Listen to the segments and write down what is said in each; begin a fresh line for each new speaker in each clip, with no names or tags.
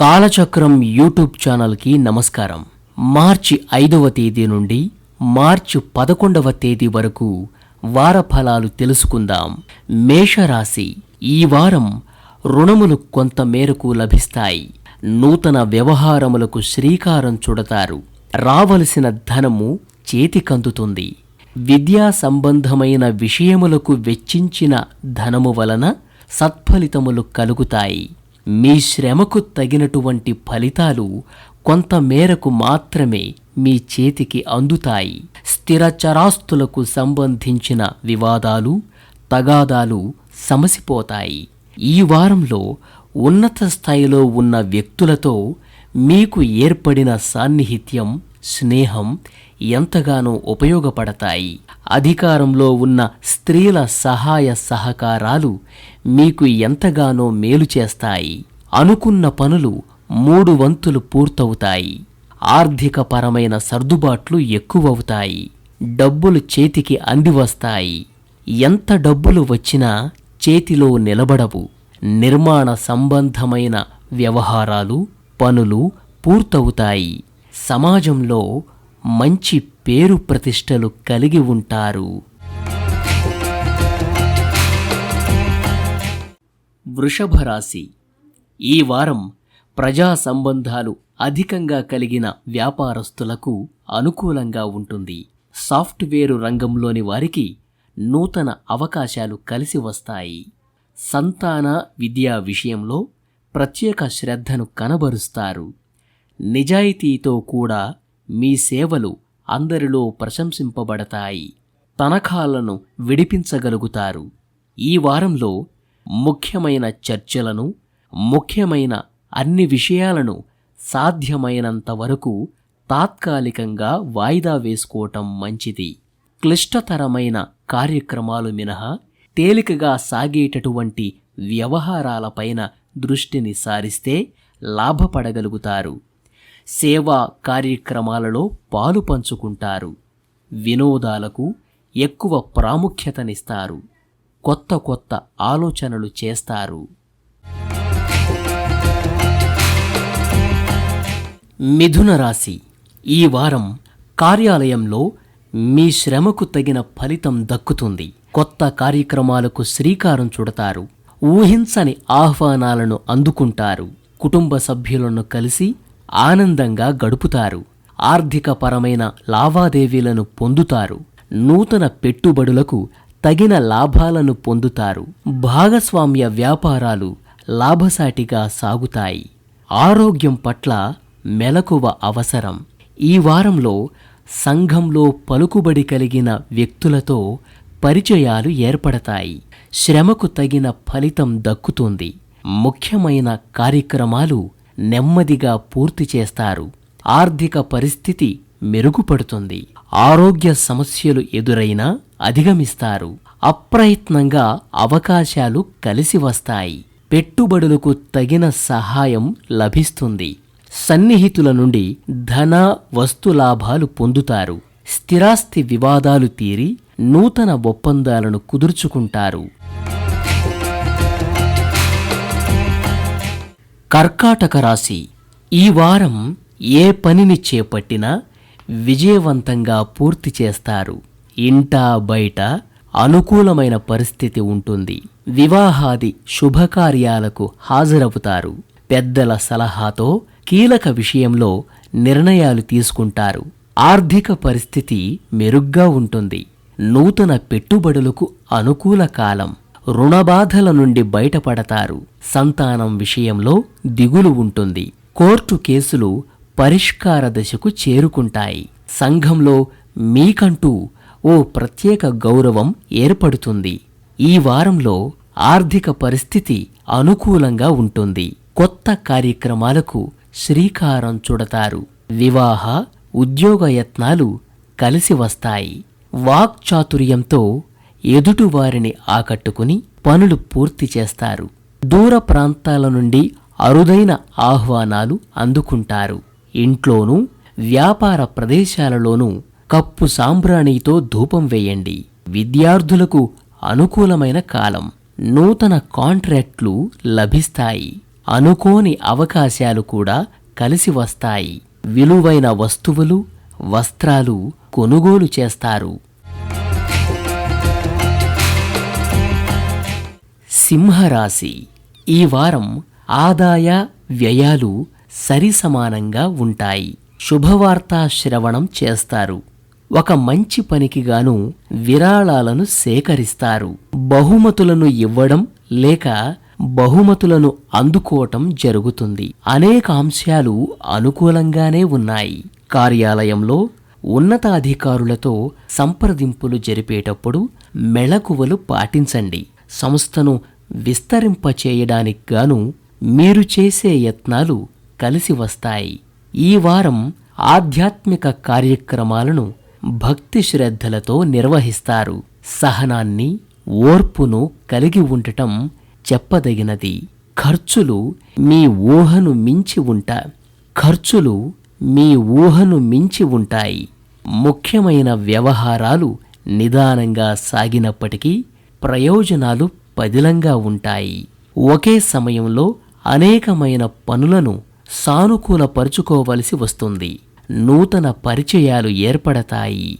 కాలచక్రం యూట్యూబ్ ఛానల్కి నమస్కారం. మార్చి ఐదవ తేదీ నుండి మార్చి పదకొండవ తేదీ వరకు వార ఫలాలు తెలుసుకుందాం. మేషరాశి ఈ వారం రుణములు కొంత మేరకు లభిస్తాయి. నూతన వ్యవహారములకు శ్రీకారం చుడతారు. రావలసిన ధనము చేతికందుతుంది. విద్యా సంబంధమైన విషయములకు వెచ్చించిన ధనము వలన సత్ఫలితములు కలుగుతాయి. మీ శ్రమకు తగినటువంటి ఫలితాలు కొంత మేరకు మాత్రమే మీ చేతికి అందుతాయి. స్థిర చరాస్తులకు సంబంధించిన వివాదాలు తగాదాలు సమసిపోతాయి. ఈ వారంలో ఉన్నత స్థాయిలో ఉన్న వ్యక్తులతో మీకు ఏర్పడిన సాన్నిహిత్యం స్నేహం ఎంతగానో ఉపయోగపడతాయి. అధికారంలో ఉన్న స్త్రీల సహాయ సహకారాలు మీకు ఎంతగానో మేలు చేస్తాయి. అనుకున్న పనులు మూడు వంతులు పూర్తవుతాయి. ఆర్థికపరమైన సర్దుబాట్లు ఎక్కువవుతాయి. డబ్బులు చేతికి అందివస్తాయి. ఎంత డబ్బులు వచ్చినా చేతిలో నిలబడవు. నిర్మాణ సంబంధమైన వ్యవహారాలు పనులు పూర్తవుతాయి. సమాజంలో మంచి పేరు ప్రతిష్టలు కలిగి ఉంటారు. వృషభ రాశి. ఈ వారం ప్రజా సంబంధాలు అధికంగా కలిగిన వ్యాపారస్తులకు అనుకూలంగా ఉంటుంది. సాఫ్ట్వేరు రంగంలోని వారికి నూతన అవకాశాలు కలిసి వస్తాయి. సంతాన విద్యా విషయంలో ప్రత్యేక శ్రద్ధను కనబరుస్తారు. నిజాయితీతో కూడా మీ సేవలు అందరిలో ప్రశంసింపబడతాయి. తనఖాలను విడిపించగలుగుతారు. ఈ వారంలో ముఖ్యమైన చర్చలను ముఖ్యమైన అన్ని విషయాలను సాధ్యమైనంత వరకు తాత్కాలికంగా వాయిదా వేసుకోవటం మంచిది. క్లిష్టతరమైన కార్యక్రమాలు మినహా తేలికగా సాగేటటువంటి వ్యవహారాలపైన దృష్టిని సారిస్తే లాభపడగలుగుతారు. సేవా కార్యక్రమాలలో పాలు పంచుకుంటారు. వినోదాలకు ఎక్కువ ప్రాముఖ్యతనిస్తారు. కొత్త కొత్త ఆలోచనలు చేస్తారు. మిథున రాశి. ఈ వారం కార్యాలయంలో మీ శ్రమకు తగిన ఫలితం దక్కుతుంది. కొత్త కార్యక్రమాలకు శ్రీకారం చుడతారు. ఊహించని ఆహ్వానాలను అందుకుంటారు. కుటుంబ సభ్యులను కలిసి ఆనందంగా గడుపుతారు. ఆర్థికపరమైన లావాదేవీలను పొందుతారు. నూతన పెట్టుబడులకు తగిన లాభాలను పొందుతారు. భాగస్వామ్య వ్యాపారాలు లాభసాటిగా సాగుతాయి. ఆరోగ్యం పట్ల మెలకువ అవసరం. ఈ వారంలో సంఘంలో పలుకుబడి కలిగిన వ్యక్తులతో పరిచయాలు ఏర్పడతాయి. శ్రమకు తగిన ఫలితం దక్కుతుంది. ముఖ్యమైన కార్యక్రమాలు నెమ్మదిగా పూర్తి చేస్తారు. ఆర్థిక పరిస్థితి మెరుగుపడుతుంది. ఆరోగ్య సమస్యలు ఎదురైనా అధిగమిస్తారు. అప్రయత్నంగా అవకాశాలు కలిసి వస్తాయి. పెట్టుబడులకు తగిన సహాయం లభిస్తుంది. సన్నిహితుల నుండి ధన వస్తులాభాలు పొందుతారు. స్థిరాస్తి వివాదాలు తీరి నూతన ఒప్పందాలను కుదుర్చుకుంటారు. కర్కాటక రాశి. ఈ వారం ఏ పనిని చేపట్టినా విజయవంతంగా పూర్తి చేస్తారు. ఇంటా బయట అనుకూలమైన పరిస్థితి ఉంటుంది. వివాహాది శుభకార్యాలకు హాజరవుతారు. పెద్దల సలహాతో కీలక విషయంలో నిర్ణయాలు తీసుకుంటారు. ఆర్థిక పరిస్థితి మెరుగ్గా ఉంటుంది. నూతన పెట్టుబడులకు అనుకూల కాలం. రుణబాధల నుండి బయటపడతారు. సంతానం విషయంలో దిగులు ఉంటుంది. కోర్టు కేసులు పరిష్కార దశకు చేరుకుంటాయి. సంఘంలో మీకంటూ ఓ ప్రత్యేక గౌరవం ఏర్పడుతుంది. ఈ వారంలో ఆర్థిక పరిస్థితి అనుకూలంగా ఉంటుంది. కొత్త కార్యక్రమాలకు శ్రీకారం చుడతారు. వివాహ ఉద్యోగ యత్నాలు కలిసి వస్తాయి. వాక్చాతుర్యంతో ఎదుటివారిని ఆకట్టుకుని పనులు పూర్తి చేస్తారు. దూర ప్రాంతాల నుండి అరుదైన ఆహ్వానాలు అందుకుంటారు. ఇంట్లోనూ వ్యాపార ప్రదేశాలలోనూ కప్పు సాంబ్రాణితో ధూపం వేయండి. విద్యార్థులకు అనుకూలమైన కాలం. నూతన కాంట్రాక్ట్లు లభిస్తాయి. అనుకోని అవకాశాలు కూడా కలిసి వస్తాయి. విలువైన వస్తువులు వస్త్రాలు కొనుగోలు చేస్తారు. సింహరాశి. ఈ వారం ఆదాయ వ్యయాలు సరిసమానంగా ఉంటాయి. శుభవార్తా శ్రవణం చేస్తారు. ఒక మంచి పనికి గాను విరాళాలను సేకరిస్తారు. బహుమతులను ఇవ్వడం లేక బహుమతులను అందుకోవటం జరుగుతుంది. అనేక అంశాలు అనుకూలంగానే ఉన్నాయి. కార్యాలయంలో ఉన్నతాధికారులతో సంప్రదింపులు జరిపేటప్పుడు మెళకువలు పాటించండి. సంస్థను విస్తరింపచేయడానికి గాను మీరు చేసే యత్నాలు కలిసి వస్తాయి. ఈ వారం ఆధ్యాత్మిక కార్యక్రమాలను భక్తి శ్రద్ధలతో నిర్వహిస్తారు. సహనాన్ని ఓర్పును కలిగి ఉండటం చెప్పదగినది. ఖర్చులు మీ ఊహను మించి ఉంటా ఖర్చులు మీ ఊహను మించి ఉంటాయి. ముఖ్యమైన వ్యవహారాలు నిదానంగా సాగినప్పటికీ ప్రయోజనాలు పదిలంగా ఉంటాయి. ఒకే సమయంలో అనేకమైన పనులను సానుకూలపరుచుకోవలసి వస్తుంది. నూతన పరిచయాలు ఏర్పడతాయి.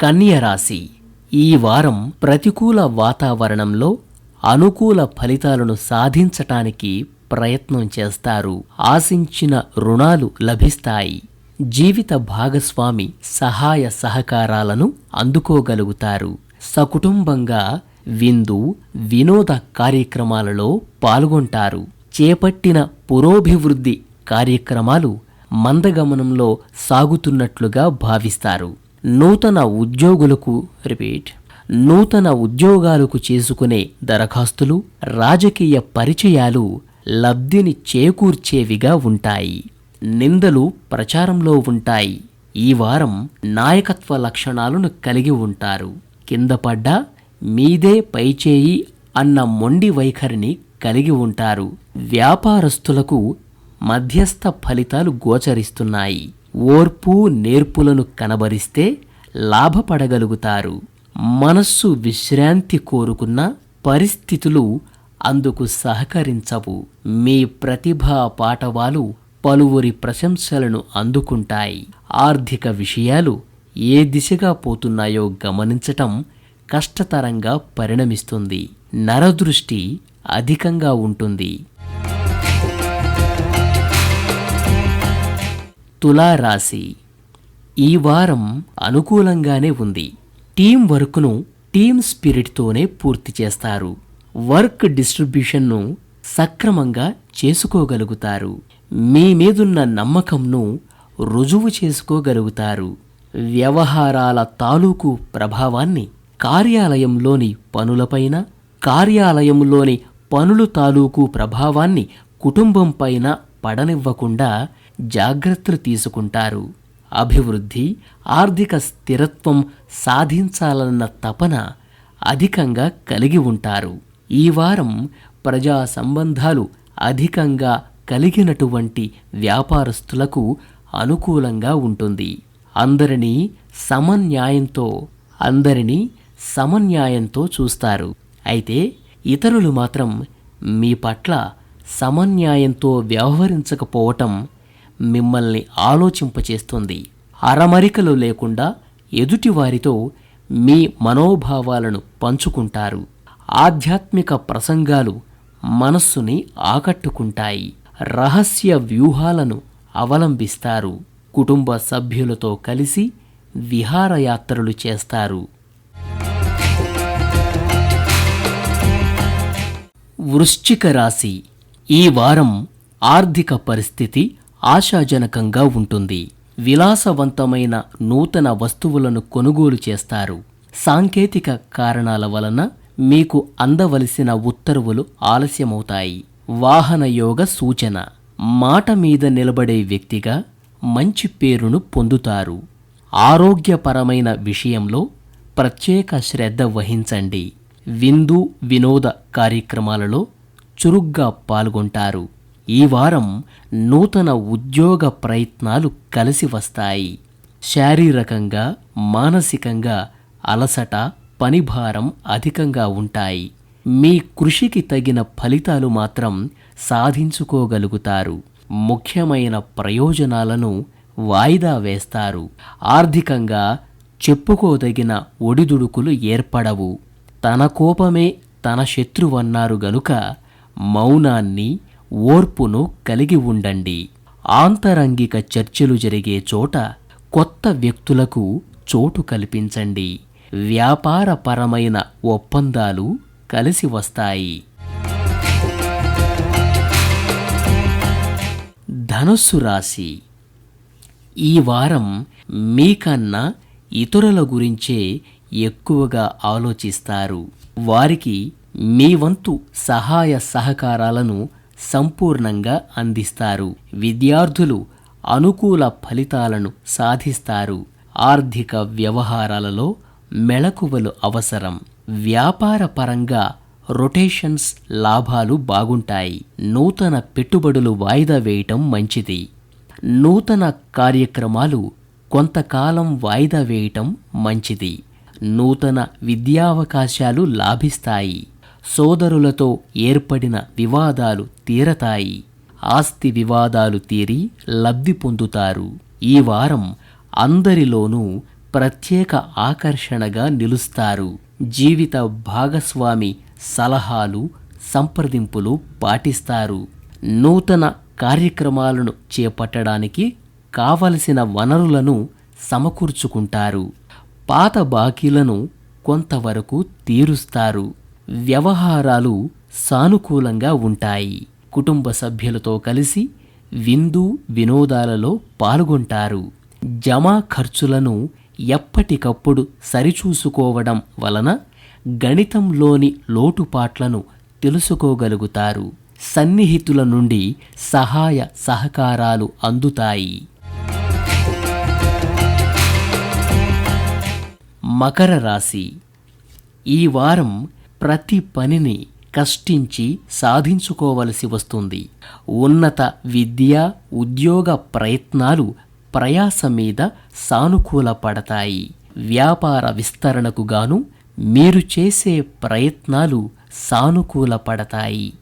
కన్యరాశి ఈ వారం ప్రతికూల వాతావరణంలో అనుకూల ఫలితాలను సాధించటానికి ప్రయత్నం చేస్తారు. ఆశించిన రుణాలు లభిస్తాయి. జీవిత భాగస్వామి సహాయ సహకారాలను అందుకోగలుగుతారు. సకుటుంబంగా విందు వినోద కార్యక్రమాలలో పాల్గొంటారు. చేపట్టిన పురోభివృద్ధి కార్యక్రమాలు మందగమనంలో సాగుతున్నట్లుగా భావిస్తారు. నూతన ఉద్యోగులకు రిపీట్. నూతన ఉద్యోగాలకు చేసుకునే దరఖాస్తులు రాజకీయ పరిచయాలు లబ్ధిని చేకూర్చేవిగా ఉంటాయి. నిందలు ప్రచారంలో ఉంటాయి. ఈ వారం నాయకత్వ లక్షణాలను కలిగి ఉంటారు. కింద పడ్డా మీదే పైచేయి అన్న మొండి వైఖరిని కలిగి ఉంటారు. వ్యాపారస్తులకు మధ్యస్థ ఫలితాలు గోచరిస్తున్నాయి. ఓర్పు నేర్పులను కనబరిస్తే లాభపడగలుగుతారు. మనస్సు విశ్రాంతి కోరుకున్న పరిస్థితులు అందుకు సహకరించవు. మీ ప్రతిభా పాటవాలు పలువురి ప్రశంసలను అందుకుంటాయి. ఆర్థిక విషయాలు ఏ దిశగా పోతున్నాయో గమనించటం కష్టతరంగా పరిణమిస్తుంది. నరదృష్టి అధికంగా ఉంటుంది. తులారాశి. ఈ వారం అనుకూలంగానే ఉంది. టీం వర్క్ను టీం స్పిరిట్తోనే పూర్తి చేస్తారు. వర్క్ డిస్ట్రిబ్యూషన్ను సక్రమంగా చేసుకోగలుగుతారు. మీ మీదున్న నమ్మకంను రుజువు చేసుకోగలుగుతారు. వ్యవహారాల తాలూకు ప్రభావాన్ని కార్యాలయంలోని పనులపైన కార్యాలయంలోని పనులు తాలూకు ప్రభావాన్ని కుటుంబంపైన పడనివ్వకుండా జాగ్రత్తలు తీసుకుంటారు. అభివృద్ధి ఆర్థిక స్థిరత్వం సాధించాలన్న తపన అధికంగా కలిగి ఉంటారు. ఈ వారం ప్రజా సంబంధాలు అధికంగా కలిగినటువంటి వ్యాపారస్తులకు అనుకూలంగా ఉంటుంది. అందరినీ సమన్యాయంతో అందరినీ సమన్యాయంతో చూస్తారు. అయితే ఇతరులు మాత్రం మీ పట్ల సమన్యాయంతో వ్యవహరించకపోవటం మిమ్మల్ని ఆలోచింపచేస్తుంది. అరమరికలు లేకుండా ఎదుటివారితో మీ మనోభావాలను పంచుకుంటారు. ఆధ్యాత్మిక ప్రసంగాలు మనస్సుని ఆకట్టుకుంటాయి. రహస్య వ్యూహాలను అవలంబిస్తారు. కుటుంబ సభ్యులతో కలిసి విహారయాత్రలు చేస్తారు. వృశ్చిక రాశి. ఈ వారం ఆర్థిక పరిస్థితి ఆశాజనకంగా ఉంటుంది. విలాసవంతమైన నూతన వస్తువులను కొనుగోలు చేస్తారు. సాంకేతిక కారణాల వలన మీకు అందవలసిన ఉత్తర్వులు ఆలస్యమవుతాయి. వాహన యోగ సూచన. మాట మీద నిలబడే వ్యక్తిగా మంచి పేరును పొందుతారు. ఆరోగ్యపరమైన విషయంలో ప్రత్యేక శ్రద్ధ వహించండి. విందు వినోద కార్యక్రమాలలో చురుగ్గా పాల్గొంటారు. ఈ వారం నూతన ఉద్యోగ ప్రయత్నాలు కలిసి వస్తాయి. శారీరకంగా మానసికంగా అలసట పనిభారం అధికంగా ఉంటాయి. మీ కృషికి తగిన ఫలితాలు మాత్రం సాధించుకోగలుగుతారు. ముఖ్యమైన ప్రయోజనాలను వాయిదా వేస్తారు. ఆర్థికంగా చెప్పుకోదగిన ఒడిదుడుకులు ఏర్పడవు. తన కోపమే తన శత్రువన్నారు గనుక మౌనాన్ని ఓర్పును కలిగి ఉండండి. ఆంతరంగిక చర్చలు జరిగే చోట కొత్త వ్యక్తులకు చోటు కల్పించండి. వ్యాపారపరమైన ఒప్పందాలు కలిసి వస్తాయి. ధనుస్సు రాశి. ఈ వారం మీకన్నా ఇతరుల గురించే ఎక్కువగా ఆలోచిస్తారు. వారికి మీ వంతు సహాయ సహకారాలను సంపూర్ణంగా అందిస్తారు. విద్యార్థులు అనుకూల ఫలితాలను సాధిస్తారు. ఆర్థిక వ్యవహారాలలో మెళకువలు అవసరం. వ్యాపార పరంగా రొటేషన్స్ లాభాలు బాగుంటాయి. నూతన పెట్టుబడులు వాయిదా వేయటం మంచిది. నూతన కార్యక్రమాలు కొంతకాలం వాయిదా వేయటం మంచిది. నూతన విద్యావకాశాలు లాభిస్తాయి. సోదరులతో ఏర్పడిన వివాదాలు తీరతాయి. ఆస్తి వివాదాలు తీరి లబ్ధి పొందుతారు. ఈ వారం అందరిలోనూ ప్రత్యేక ఆకర్షణగా నిలుస్తారు. జీవిత భాగస్వామి సలహాలు సంప్రదింపులు పాటిస్తారు. నూతన కార్యక్రమాలను చేపట్టడానికి కావలసిన వనరులను సమకూర్చుకుంటారు. పాత బాకీలను కొంతవరకు తీరుస్తారు. వ్యవహారాలు సానుకూలంగా ఉంటాయి. కుటుంబ సభ్యులతో కలిసి విందు వినోదాలలో పాల్గొంటారు. జమా ఖర్చులను ఎప్పటికప్పుడు సరిచూసుకోవడం వలన గణితంలోని లోటుపాట్లను తెలుసుకోగలుగుతారు. సన్నిహితుల నుండి సహాయ సహకారాలు అందుతాయి. మకర రాశి. ఈ వారం ప్రతి పనిని కష్టించి సాధించుకోవలసి వస్తుంది. ఉన్నత విద్య ఉద్యోగ ప్రయత్నాలు ప్రయాస మీద సానుకూల పడతాయి వ్యాపార విస్తరణకు గాను మీరు చేసే ప్రయత్నాలు సానుకూల పడతాయి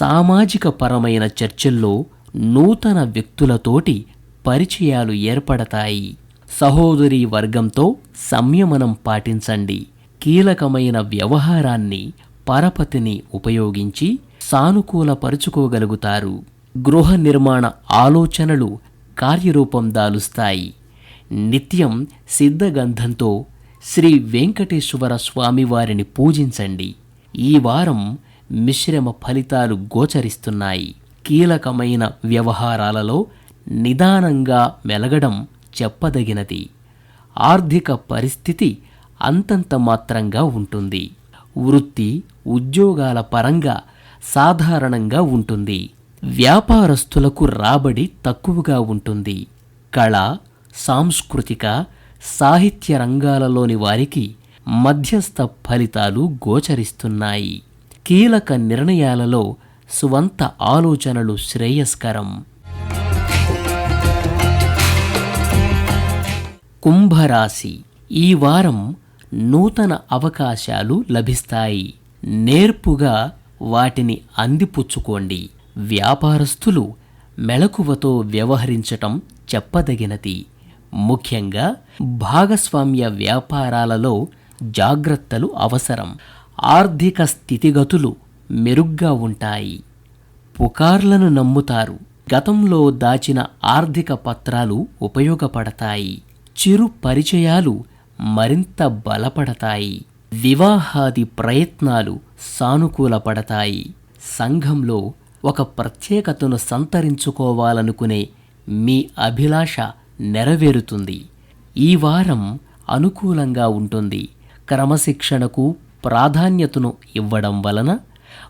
సామాజిక పరమైన చర్చల్లో నూతన వ్యక్తులతోటి పరిచయాలు ఏర్పడతాయి. సహోదరి వర్గంతో సంయమనం పాటించండి. కీలకమైన వ్యవహారాన్ని పరపతిని ఉపయోగించి సానుకూలపరుచుకోగలుగుతారు. గృహ నిర్మాణ ఆలోచనలు కార్యరూపం దాలుస్తాయి. నిత్యం సిద్ధగంధంతో శ్రీ వెంకటేశ్వర స్వామివారిని పూజించండి. ఈ వారం మిశ్రమ ఫలితాలు గోచరిస్తున్నాయి. కీలకమైన వ్యవహారాలలో నిదానంగా మెలగడం చెప్పదగినది. ఆర్థిక పరిస్థితి అంతంత మాత్రంగా ఉంటుంది. వృత్తి ఉద్యోగాల పరంగా సాధారణంగా ఉంటుంది. వ్యాపారస్తులకు రాబడి తక్కువగా ఉంటుంది. కళ సాంస్కృతిక సాహిత్య రంగాలలోని వారికి మధ్యస్థ ఫలితాలు గోచరిస్తున్నాయి. కీలక నిర్ణయాలలో స్వంత ఆలోచనలు శ్రేయస్కరం. కుంభరాశి. ఈ వారం నూతన అవకాశాలు లభిస్తాయి. నేర్పుగా వాటిని అందిపుచ్చుకోండి. వ్యాపారస్తులు మెళకువతో వ్యవహరించటం చెప్పదగినది. ముఖ్యంగా భాగస్వామ్య వ్యాపారాలలో జాగ్రత్తలు అవసరం. ఆర్థిక స్థితిగతులు మెరుగ్గా ఉంటాయి. పుకార్లను నమ్ముతారు. గతంలో దాచిన ఆర్థిక పత్రాలు ఉపయోగపడతాయి. చిరు పరిచయాలు మరింత బలపడతాయి. వివాహాది ప్రయత్నాలు సానుకూలపడతాయి. సంఘంలో ఒక ప్రత్యేకతను సంతరించుకోవాలనుకునే మీ అభిలాష నెరవేరుతుంది. ఈ వారం అనుకూలంగా ఉంటుంది. క్రమశిక్షణకు ప్రాధాన్యతను ఇవ్వడం వలన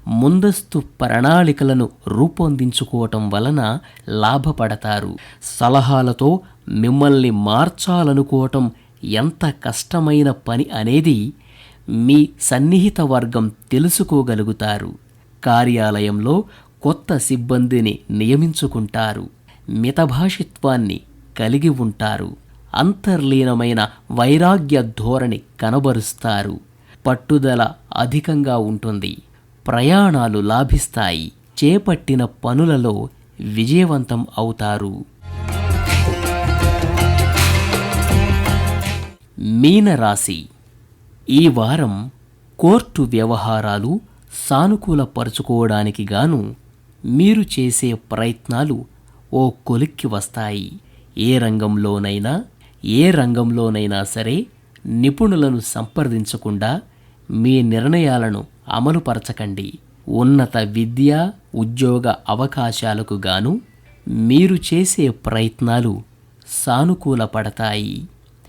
ముందస్తు ప్రణాళికలను రూపొందించుకోవటం వలన లాభపడతారు. సలహాలతో మిమ్మల్ని మార్చాలనుకోవటం ఎంత కష్టమైన పని అనేది మీ సన్నిహిత వర్గం తెలుసుకోగలుగుతారు. కార్యాలయంలో కొత్త సిబ్బందిని నియమించుకుంటారు. మితభాషిత్వాన్ని కలిగి ఉంటారు. అంతర్లీనమైన వైరాగ్య ధోరణి కనబరుస్తారు. పట్టుదల అధికంగా ఉంటుంది. ప్రయాణాలు లాభిస్తాయి. చేపట్టిన పనులలో విజయవంతం అవుతారు. మీనరాశి. ఈ వారం కోర్టు వ్యవహారాలు సానుకూలపరుచుకోవడానికి గాను మీరు చేసే ప్రయత్నాలు ఓ కొలిక్కి వస్తాయి. ఏ రంగంలోనైనా ఏ రంగంలోనైనా సరే నిపుణులను సంప్రదించకుండా మీ నిర్ణయాలను అమలుపరచకండి. ఉన్నత విద్య ఉద్యోగ అవకాశాలకు గాను మీరు చేసే ప్రయత్నాలు సానుకూలపడతాయి.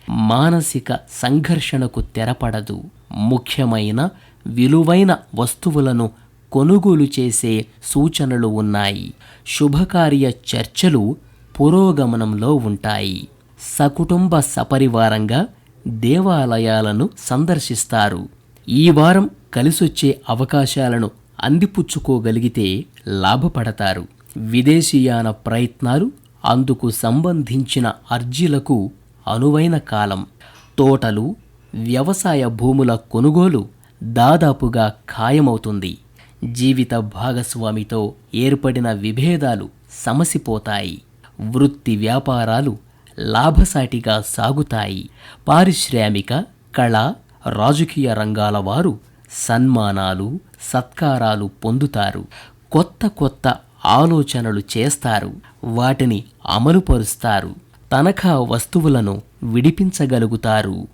మానసిక సంఘర్షణకు తెరపడదు. ముఖ్యమైన విలువైన వస్తువులను కొనుగోలు చేసే సూచనలు ఉన్నాయి. శుభకార్య చర్చలు పురోగమనంలో ఉంటాయి. సకుటుంబ సపరివారంగా దేవాలయాలను సందర్శిస్తారు. ఈ వారం కలిసొచ్చే అవకాశాలను అందిపుచ్చుకోగలిగితే లాభపడతారు. విదేశీయాన ప్రయత్నాలు అందుకు సంబంధించిన అర్జీలకు అనువైన కాలం. తోటలు వ్యవసాయ భూముల కొనుగోలు దాదాపుగా ఖాయమవుతుంది. జీవిత భాగస్వామితో ఏర్పడిన విభేదాలు సమసిపోతాయి. వృత్తి వ్యాపారాలు లాభసాటిగా సాగుతాయి. పారిశ్రామిక కళ రాజకీయ రంగాల వారు సన్మానాలు సత్కారాలు పొందుతారు. కొత్త కొత్త ఆలోచనలు చేస్తారు. వాటిని అమలుపరుస్తారు. తనఖా వస్తువులను విడిపించగలుగుతారు.